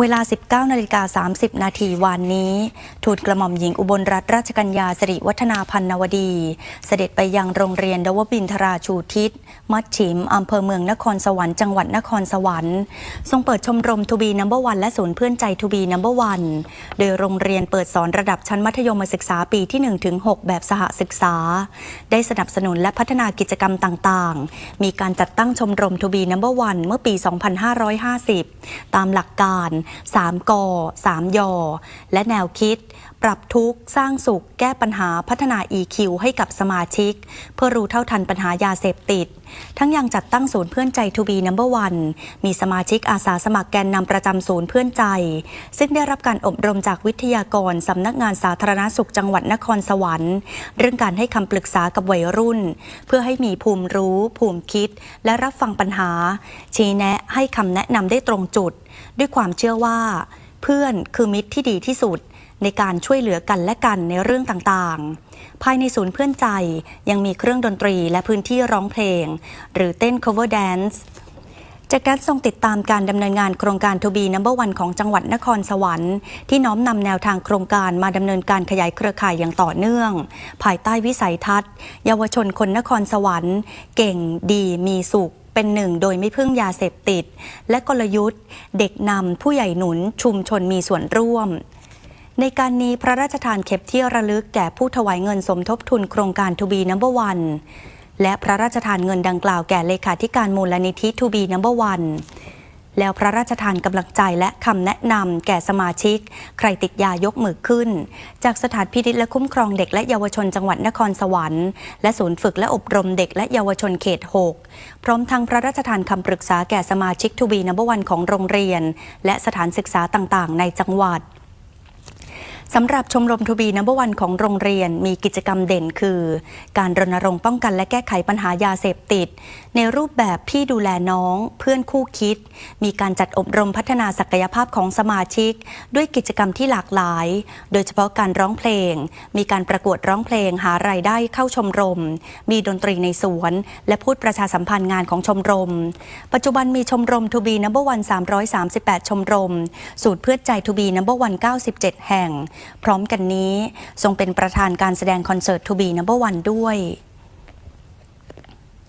เวลา 19นาฬิกา30 นาทีวันนี้ ทูตกระหม่อมหญิงอุบลรัตนราชกัญญาสิริวัฒนาพันนวดี เสด็จไปยังโรงเรียนดวบินทราชูทิศ มัดฉิม อำเภอเมืองนครสวรรค์จังหวัดนครสวรรค์ ทรงเปิดชมรมทูบีนัมเบอร์วันและศูนย์เพื่อนใจทูบีนัมเบอร์วันโดยโรงเรียนเปิดสอนระดับชั้นมัธยมศึกษาปีที่1-6แบบสหศึกษา ได้สนับสนุนและพัฒนากิจกรรมต่างๆ มีการจัดตั้งชมรมทูบีนัมเบอร์วันเมื่อปี 2550 ตามหลักการ3ก3ยและแนวคิด ปรับทุกข์ สร้างสุข แก้ปัญหาพัฒนา EQ ให้กับสมาชิก เพื่อรู้เท่าทันปัญหายาเสพติด ทั้งยังจัดตั้งศูนย์เพื่อนใจทูบีนัมเบอร์วันมีสมาชิกอาสาสมัครแกนนำประจำศูนย์เพื่อนใจ ซึ่งได้รับการอบรมจากวิทยากรสำนักงานสาธารณสุขจังหวัดนครสวรรค์ เรื่องการให้คำปรึกษากับวัยรุ่น เพื่อให้มีภูมิรู้ ภูมิคิด และรับฟังปัญหา ชี้แนะให้คำแนะนำได้ตรงจุด ด้วยความเชื่อว่า เพื่อนคือมิตรที่ดีที่สุด ในการช่วยเหลือกันและกันในเรื่องต่างๆ ภายในศูนย์เพื่อนใจยังมีเครื่องดนตรีและพื้นที่ร้องเพลง หรือเต้น cover dance จากการทรงติดตามการดำเนินงานโครงการทูบีนัมเบอร์วันของจังหวัดนครสวรรค์ที่น้อมนำแนวทางโครงการมาดำเนินการขยายเครือข่ายอย่างต่อเนื่อง ภายใต้วิสัยทัศน์ เยาวชนคนนครสวรรค์ เก่งดีมีสุขเป็นหนึ่งโดยไม่พึ่งยาเสพติด และกลยุทธ์ เด็กนำผู้ใหญ่หนุนชุมชนมีส่วนร่วม ในการนี้พระราชทานเข็บที่ระลึกแก่ผู้ถวายเงินสมทบทุนโครงการทูบีนัมเบอร์วันและพระราชทานเงินดังกล่าวแก่เลขาธิการมูลนิธิทูบีนัมเบอร์วันแล้วพระราชทานกำลังใจและคำแนะนำแก่สมาชิก ใครติดยายกมือขึ้น จากสถานพินิจและคุ้มครองเด็กและเยาวชนจังหวัดนครสวรรค์ และศูนย์ฝึกและอบรมเด็กและเยาวชนเขต 6 พร้อมทั้งพระราชทานคำปรึกษาแก่สมาชิกทูบีนัมเบอร์วันของโรงเรียน และสถานศึกษาต่างๆ ในจังหวัด สำหรับชมรมทูบีนัมเบอร์วันของโรงเรียนมีกิจกรรมเด่นคือ การรณรงค์ป้องกันและแก้ไขปัญหายาเสพติด ในรูปแบบพี่ดูแลน้อง เพื่อนคู่คิด มีการจัดอบรมพัฒนาศักยภาพของสมาชิก ด้วยกิจกรรมที่หลากหลาย โดยเฉพาะการร้องเพลง มีการประกวดร้องเพลงหารายได้เข้าชมรม มีดนตรีในสวน และพูดประชาสัมพันธ์งานของชมรม ปัจจุบันมีชมรมทูบีนัมเบอร์วัน338 ชมรม สูตรเพื่อใจทูบีนัมเบอร์วัน97 แห่งพร้อมกันนี้ทรงเป็นประธานการแสดงคอนเสิร์ตทูบีนัมเบอร์วันด้วย